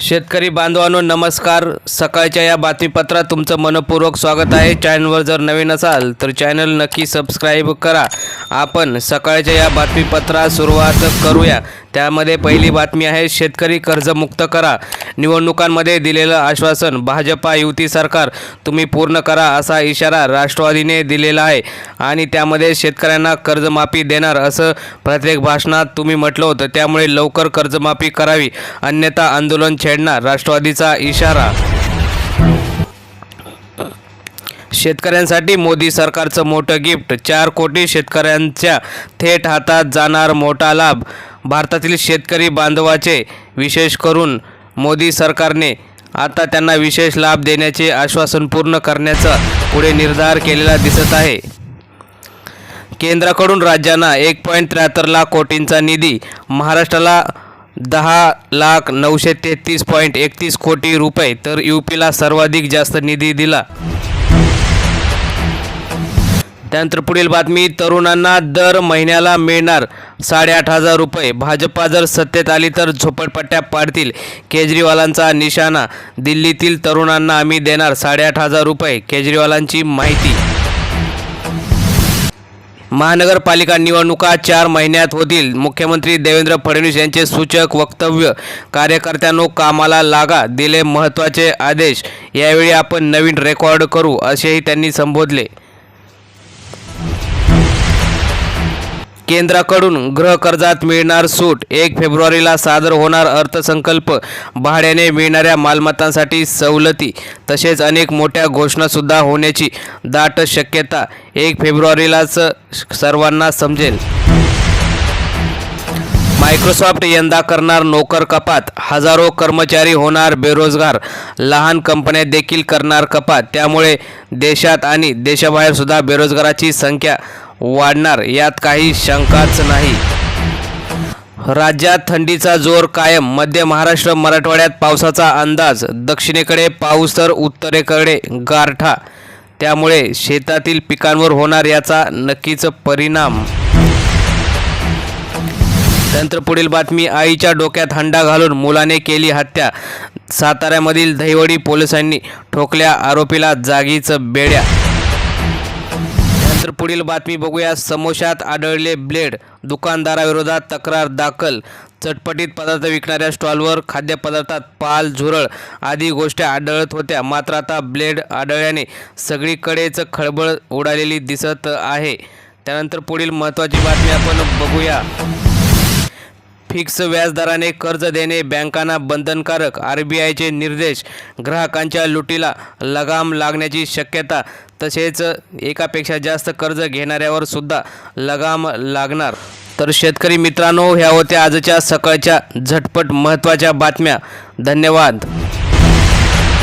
शेतकरी बांधवांनो नमस्कार. सकाळच्या या बातमीपत्रात तुमचं मनपूर्वक स्वागत आहे. चॅनलवर जर नवीन असाल तर चॅनल नक्की सबस्क्राईब करा. आपण सकाळच्या या बातमीपत्रात सुरुवात करूया. त्यामध्ये पहिली बातमी आहे शेतकरी कर्जमुक्त करा. निवडणुकांमध्ये दिलेलं आश्वासन भाजपा युती सरकार तुम्ही पूर्ण करा असा इशारा राष्ट्रवादीने दिलेला आहे. आणि त्यामध्ये शेतकऱ्यांना कर्जमाफी देणार असं प्रत्येक भाषणात तुम्ही म्हटलं होतं. त्यामुळे लवकर कर्जमाफी करावी अन्यथा आंदोलन छेडणार राष्ट्रवादीचा इशारा. शेतकऱ्यांसाठी मोदी सरकारचं मोठं गिफ्ट. चार कोटी शेतकऱ्यांच्या थेट हातात जाणार मोठा लाभ. भारतातील शेतकरी बांधवाचे विशेष करून मोदी सरकारने आता त्यांना विशेष लाभ देण्याचे आश्वासन पूर्ण करण्याचा पुढे निर्धार केलेला दिसत आहे. केंद्राकडून राज्यांना एक पॉईंट त्र्याहत्तर लाख कोटींचा निधी महाराष्ट्राला दहा लाख नऊशे तेहतीस पॉईंट एकतीस कोटी रुपये तर यू पीला सर्वाधिक जास्त निधी दिला. त्यानंतर पुढील बातमी तरुणांना दर महिन्याला मिळणार साडेआठ हजार रुपये. भाजपा जर सत्तेत आली तर झोपडपट्ट्या पाडतील. केजरीवालांचा निशाणा दिल्लीतील तरुणांना आम्ही देणार साडेआठ हजार रुपये केजरीवालांची माहिती. महानगरपालिका निवडणुका चार महिन्यात होतील. मुख्यमंत्री देवेंद्र फडणवीस यांचे सूचक वक्तव्य कार्यकर्त्यांनो कामाला लागा दिले महत्त्वाचे आदेश. यावेळी आपण नवीन रेकॉर्ड करू असेही त्यांनी संबोधले. केंद्राकडून गृहकर्जात मिळणार सूट. एक फेब्रुवारीला सादर होणार अर्थसंकल्प. भाड्याने मिळणाऱ्या मालमत्तांसाठी सवलती. तसेच अनेक मोठ्या घोषणासुद्धा होण्याची दाट शक्यता. एक फेब्रुवारीलाच सर्वांना समजेल. मायक्रोसॉफ्ट यंदा करणार नोकर कपात. हजारो कर्मचारी होणार बेरोजगार. लहान कंपन्या देखील करणार कपात. त्यामुळे देशात आणि देशाबाहेरसुद्धा बेरोजगाराची संख्या वाढणार यात काही शंकाच नाही. राज्यात थंडीचा जोर कायम. मध्य महाराष्ट्र मराठवाड्यात पावसाचा अंदाज. दक्षिणेकडे पाऊस तर उत्तरेकडे गारठा. त्यामुळे शेतातील पिकांवर होणार याचा नक्कीच परिणाम. त्यानंतर पुढील बातमी. आईच्या डोक्यात हंडा घालून मुलाने केली हत्या. साताऱ्यामधील दहिवडी पोलिसांनी ठोकल्या आरोपीला जागीच बेड्या. त्यानंतर पुढील बातमी बघूया. समोशात आढळले ब्लेड. दुकानदाराविरोधात तक्रार दाखल. चटपटीत पदार्थ विकणाऱ्या स्टॉलवर खाद्यपदार्थात पाल झुरळ आदी गोष्टी आढळत होत्या. मात्र आता ब्लेड आढळल्याने सगळीकडेच खळबळ उडालेली दिसत आहे. त्यानंतर पुढील महत्त्वाची बातमी आपण बघूया. फिक्स व्याजदराने कर्ज देणे बँकांना बंधनकारक. आर बी आयचे निर्देश. ग्राहकांच्या लुटीला लगाम लागण्याची शक्यता. तसेच एकापेक्षा जास्त कर्ज घेणाऱ्यावर सुद्धा लगाम लागणार. तर शेतकरी मित्रांनो ह्या होत्या आजच्या सकाळच्या झटपट महत्त्वाच्या बातम्या. धन्यवाद.